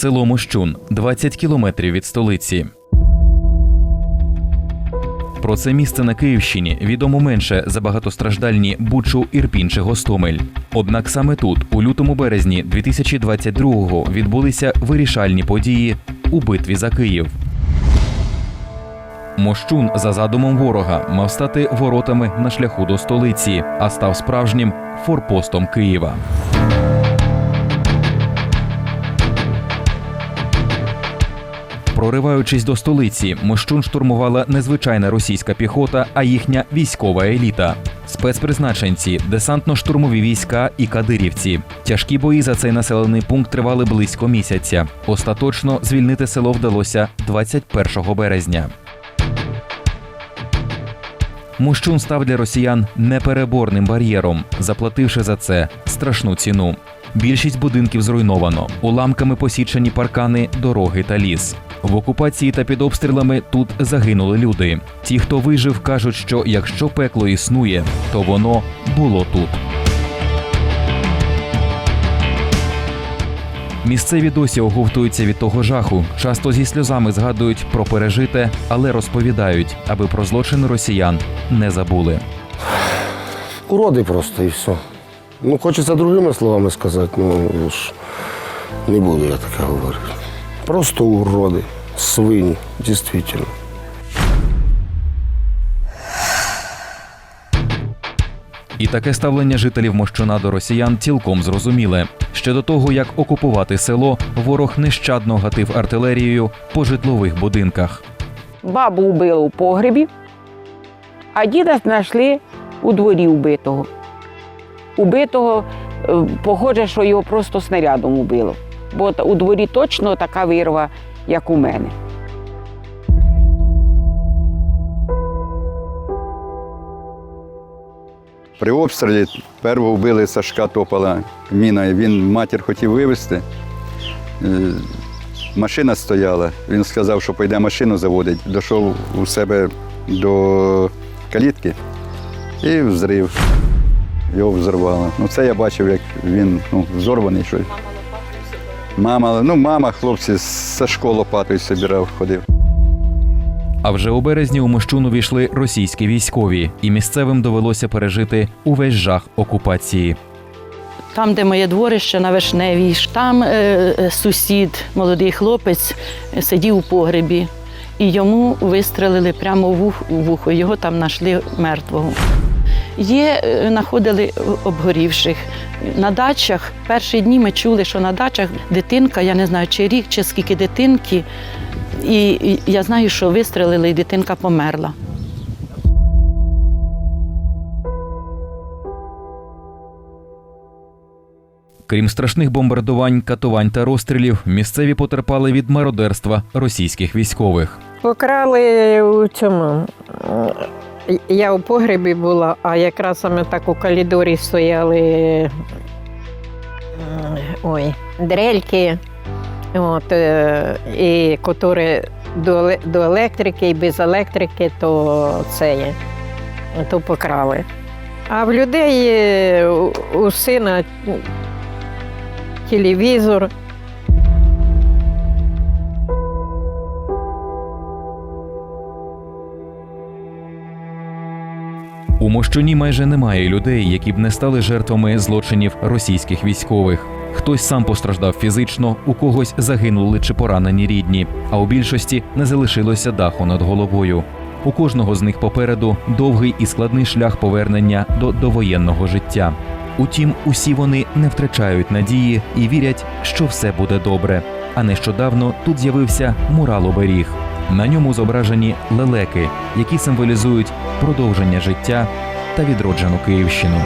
Село Мощун 20 кілометрів від столиці. Про це місце на Київщині відомо менше за багатостраждальні Бучу, Ірпінь чи Гостомель. Однак саме тут, у лютому березні 2022-го, відбулися вирішальні події у битві за Київ. Мощун за задумом ворога мав стати воротами на шляху до столиці, а став справжнім форпостом Києва. Прориваючись до столиці, Мощун штурмувала незвичайна російська піхота, а їхня військова еліта. Спецпризначенці, десантно-штурмові війська і кадирівці. Тяжкі бої за цей населений пункт тривали близько місяця. Остаточно звільнити село вдалося 21 березня. Мощун став для росіян непереборним бар'єром, заплативши за це страшну ціну. Більшість будинків зруйновано, уламками посічені паркани, дороги та ліс. В окупації та під обстрілами тут загинули люди. Ті, хто вижив, кажуть, що якщо пекло існує, то воно було тут. Місцеві досі оговтуються від того жаху. Часто зі сльозами згадують про пережите, але розповідають, аби про злочини росіян не забули. Уроди просто і все. Ну, хочеться другими словами сказати, ну ж не буду я таке говорити. Просто уроди, свині, дійсно. І таке ставлення жителів Мощуна до росіян цілком зрозуміле. Ще до того, як окупувати село, ворог нещадно гатив артилерією по житлових будинках. Бабу вбили у погребі, а діда знайшли у дворі вбитого. Убитого, е, похоже, що його просто снарядом убило. Бо у дворі точно така вирва, як у мене. При обстрілі першого вбили Сашка Топола міною. Він матір хотів вивезти. Е, Машина стояла. Він сказав, що пойде машину заводить. Дійшов у себе до калітки і взрив. Його взорвало. Ну, це я бачив, як він ну, взорваний. Що... Мама, ну, мама, хлопці, з школи лопатою собирав, ходив. А вже у березні у Мощун увійшли російські військові, і місцевим довелося пережити увесь жах окупації. Там, де моє дворище на Вишневій, там е, е, сусід, молодий хлопець, сидів у погребі, і йому вистрелили прямо в вухо. Його там знайшли мертвого. Є, е, знаходили обгорівших. На дачах перші дні ми чули, що на дачах дитинка, я не знаю, чи рік, чи скільки дитинки. І, і я знаю, що вистрелили, і дитинка померла. Крім страшних бомбардувань, катувань та розстрілів, місцеві потерпали від мародерства російських військових. Покрали у цьому. Я у погребі була, а якраз саме так у коридорі стояли е, ой, дрельки, от, е, і котрі до, до електрики і без електрики, то це є, то покрали. А в людей е, у сина телевізор. Мощуні майже немає людей, які б не стали жертвами злочинів російських військових. Хтось сам постраждав фізично, у когось загинули чи поранені рідні, а у більшості не залишилося даху над головою. У кожного з них попереду довгий і складний шлях повернення до довоєнного життя. Утім, усі вони не втрачають надії і вірять, що все буде добре. А нещодавно тут з'явився мурал оберіг. На ньому зображені лелеки, які символізують продовження життя та відроджену Київщину.